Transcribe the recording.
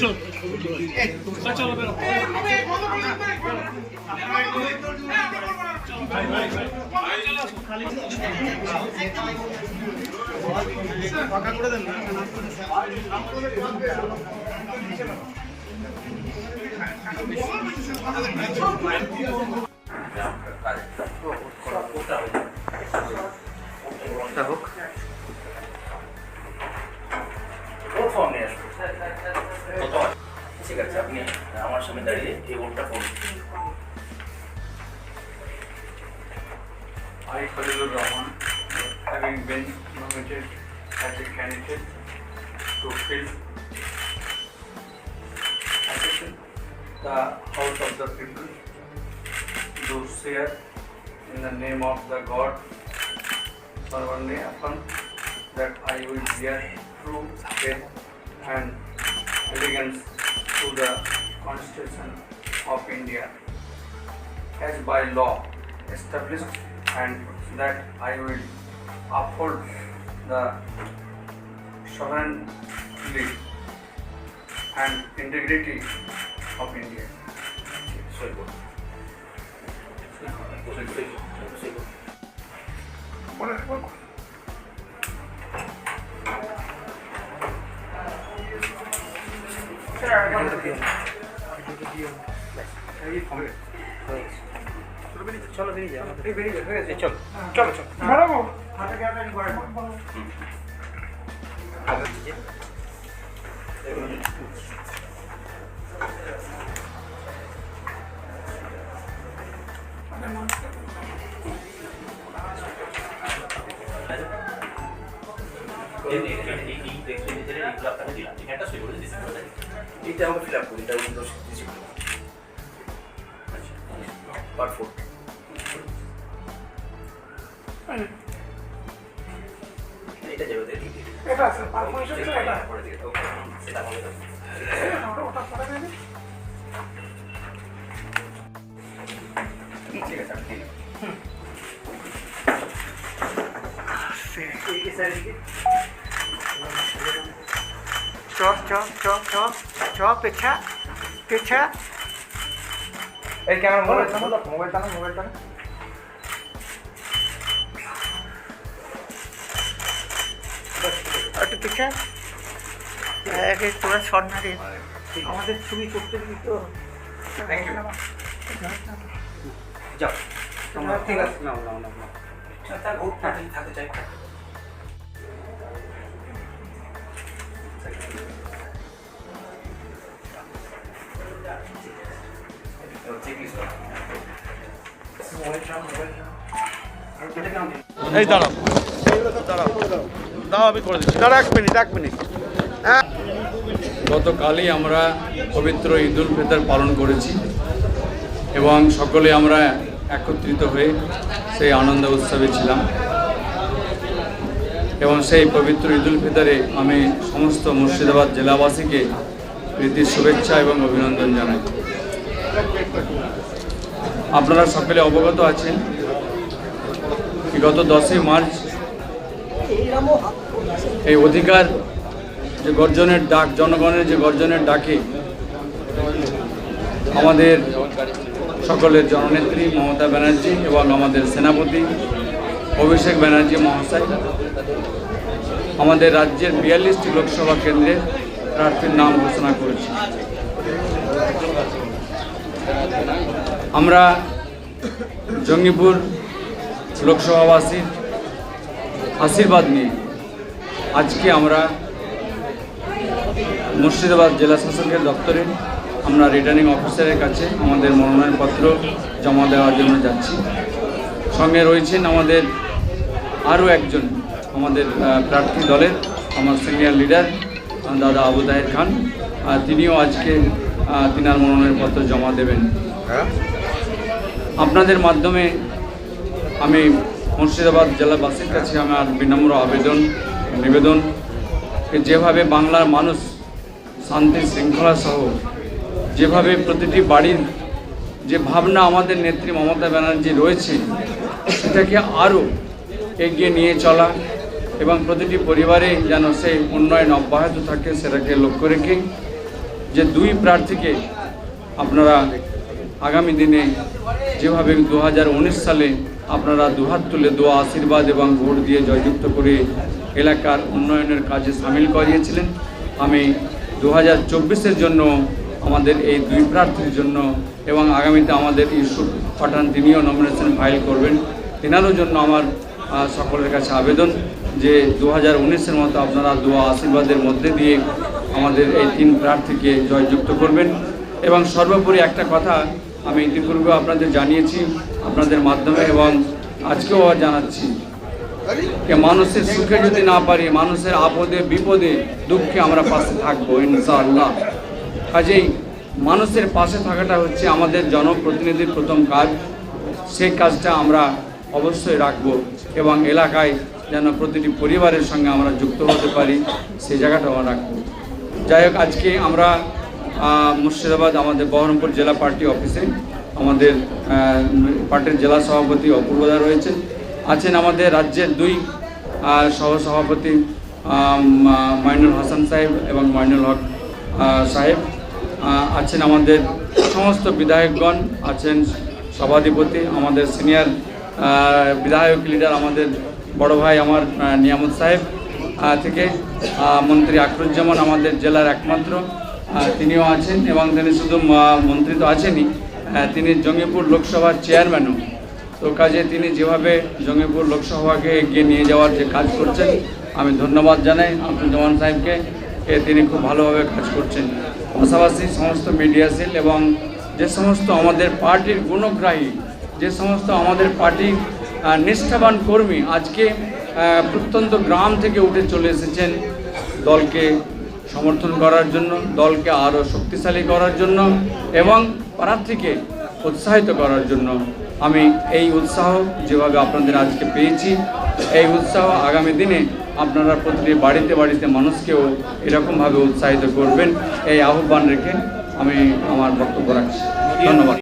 চল ফাঁকা করে দেন হোক আছে আপনি আমার সামনে দাঁড়িয়ে এই ওটটা করুন I, Khalilur Rahman, having been nominated as a candidate to fill assistant the House of the People, do swear in the name of the God, solemnly affirm that I will bear true faith and allegiance to the Constitution of India as by law established and that I will uphold the sovereignty and integrity of India. so good Soy good. What what? চলো চলো চলো চলো এই এই এইটা আমাকে fill up করি এটা উইন্ডোজ দিচ্ছি পার্ট ফোর এটা যাবে দেখি এটা আছে পারফরমেন্স হচ্ছে এটা ওকে সেটা ওটা ওটা পরে দেবে ঠিক আছে চ চ চ চ চ পেছা পেছা এই ক্যামেরা মোবাইল টানো মোবাইল টানো মোবাইল টানো একটু পেছা একে তোরা শর্ট না রে আমাদের ছবি করতে দিবি তো থ্যাংক ইউ যাও। ঠিক আছে নাও নাও নাও নাও। তার ভোট না থাকতে চাই এই দাঁড়াও। দাঁড়াও দাও আমি করে দিচ্ছি। দাঁড়া এক মিনিট এক মিনিট। গতকালই আমরা পবিত্র ঈদ উল ফিতর পালন করেছি এবং সকলে আমরা একত্রিত হয়ে সেই আনন্দ উৎসবে ছিলাম। এবং সেই পবিত্র ঈদ উল ফিতরে আমি সমস্ত মুর্শিদাবাদ জেলাবাসীকে প্রীতির শুভেচ্ছা এবং অভিনন্দন জানাই। আপনারা সকলে অবগত আছেন গত দশই মার্চ এই অধিকার যে গর্জনের ডাক, জনগণের যে গর্জনের ডাকে আমাদের সকলের জননেত্রী মমতা ব্যানার্জি এবং আমাদের সেনাপতি অভিষেক ব্যানার্জি মহাশয়, আমাদের রাজ্যের বিয়াল্লিশটি লোকসভা কেন্দ্রে প্রার্থীর নাম ঘোষণা করেছে। আমরা জঙ্গিপুর লোকসভাবাসীর আশীর্বাদ নিয়ে আজকে আমরা মুর্শিদাবাদ জেলা শাসকের দপ্তরে আমরা রিটার্নিং অফিসারের কাছে আমাদের মনোনয়নপত্র জমা দেওয়ার জন্য যাচ্ছি। সঙ্গে রয়েছেন আমাদের আরও একজন আমাদের প্রার্থী দলের আমার সিনিয়র লিডার দাদা আবু তাহের খান। তিনিও আজকে তিনার মনোনয়নপত্র জমা দেবেন। আপনাদের মাধ্যমে আমি মুর্শিদাবাদ জেলাবাসীর কাছে আমার বিনম্র আবেদন নিবেদন যেভাবে বাংলার মানুষ শান্তি শৃঙ্খলা সহ যেভাবে প্রতিটি বাড়ির যে ভাবনা আমাদের নেত্রী মমতা ব্যানার্জি রয়েছে, সেটাকে আরও এগিয়ে নিয়ে চলা এবং প্রতিটি পরিবারে যেন সেই উন্নয়ন অব্যাহত থাকে, সেটাকে লক্ষ্য রেখে যে দুই প্রার্থীকে আপনারা আগামী দিনে যেভাবে দু হাজার উনিশ সালে আপনারা দুহাত তুলে দোয়া, আশীর্বাদ এবং ভোট দিয়ে জয়যুক্ত করে এলাকার উন্নয়নের কাজে সামিল করিয়েছিলেন, আমি দু হাজার জন্য আমাদের এই দুই প্রার্থীর জন্য এবং আগামীতে আমাদের ইস্যু পাঠান তিনিও নমিনেশন ফাইল করবেন। তেনারও জন্য আমার সকলের কাছে আবেদন যে দু হাজার উনিশের মতো আপনারা দোয়া আশীর্বাদের মধ্যে দিয়ে আমাদের এই তিন প্রার্থীকে জয়যুক্ত করবেন। এবং সর্বোপরি একটা কথা আমি ইতিপূর্বে আপনাদের জানিয়েছি, আপনাদের মাধ্যমে এবং আজকেও জানাচ্ছি যে মানুষের সুখে যদি না পারি, মানুষের আপদে, বিপদে, দুঃখে আমরা পাশে থাকব, ইনশাআল্লাহ। কাজেই মানুষের পাশে থাকাটা হচ্ছে আমাদের জনপ্রতিনিধির প্রথম কাজ। সেই কাজটা আমরা অবশ্যই রাখব এবং এলাকায় যেন প্রতিটি পরিবারের সঙ্গে আমরা যুক্ত হতে পারি সেই জায়গাটা আমরা রাখব। যাই হোক, আজকে আমরা মুর্শিদাবাদ আমাদের বহরমপুর জেলা পার্টি অফিসে আমাদের পার্টির জেলা সভাপতি অপূর্বদা রয়েছেন। আছেন আমাদের রাজ্যের দুই সহসভাপতি মাইনুল হাসান সাহেব এবং মাইনুল হক সাহেব। আছেন আমাদের সমস্ত বিধায়কগণ, আছেন সভাধিপতি, আমাদের সিনিয়র বিধায়ক লিডার আমাদের বড় ভাই আমার নিয়ামত সাহেব থেকে মন্ত্রী আকরুজ্জামান আমাদের জেলার একমাত্র তিনিও আছেন এবং তিনি শুধু মন্ত্রী তো আছেনই তিনি জঙ্গিপুর লোকসভার চেয়ারম্যানও। তো কাজে তিনি যেভাবে জঙ্গিপুর লোকসভাকে এগিয়ে নিয়ে যাওয়ার যে কাজ করছেন, আমি ধন্যবাদ জানাই আব্দুজ্জামান সাহেবকে তিনি খুব ভালোভাবে কাজ করছেন। পাশাপাশি সমস্ত মিডিয়া সেল এবং যে সমস্ত আমাদের পার্টির গুণগ্রাহী, যে সমস্ত আমাদের পার্টির নিষ্ঠাবান কর্মী আজকে প্রত্যন্ত গ্রাম থেকে উঠে চলে এসেছেন দলকে সমর্থন করার জন্য, দলকে আরও শক্তিশালী করার জন্য এবং প্রার্থীকে উৎসাহিত করার জন্য আমি এই উৎসাহ যেভাবে আপনাদের আজকে পেয়েছি, এই উৎসাহ আগামী দিনে আপনারা প্রতিটি বাড়িতে বাড়িতে মানুষকেও এরকমভাবে উৎসাহিত করবেন। এই আহ্বান রেখে আমি আমার বক্তব্য রাখছি। ধন্যবাদ।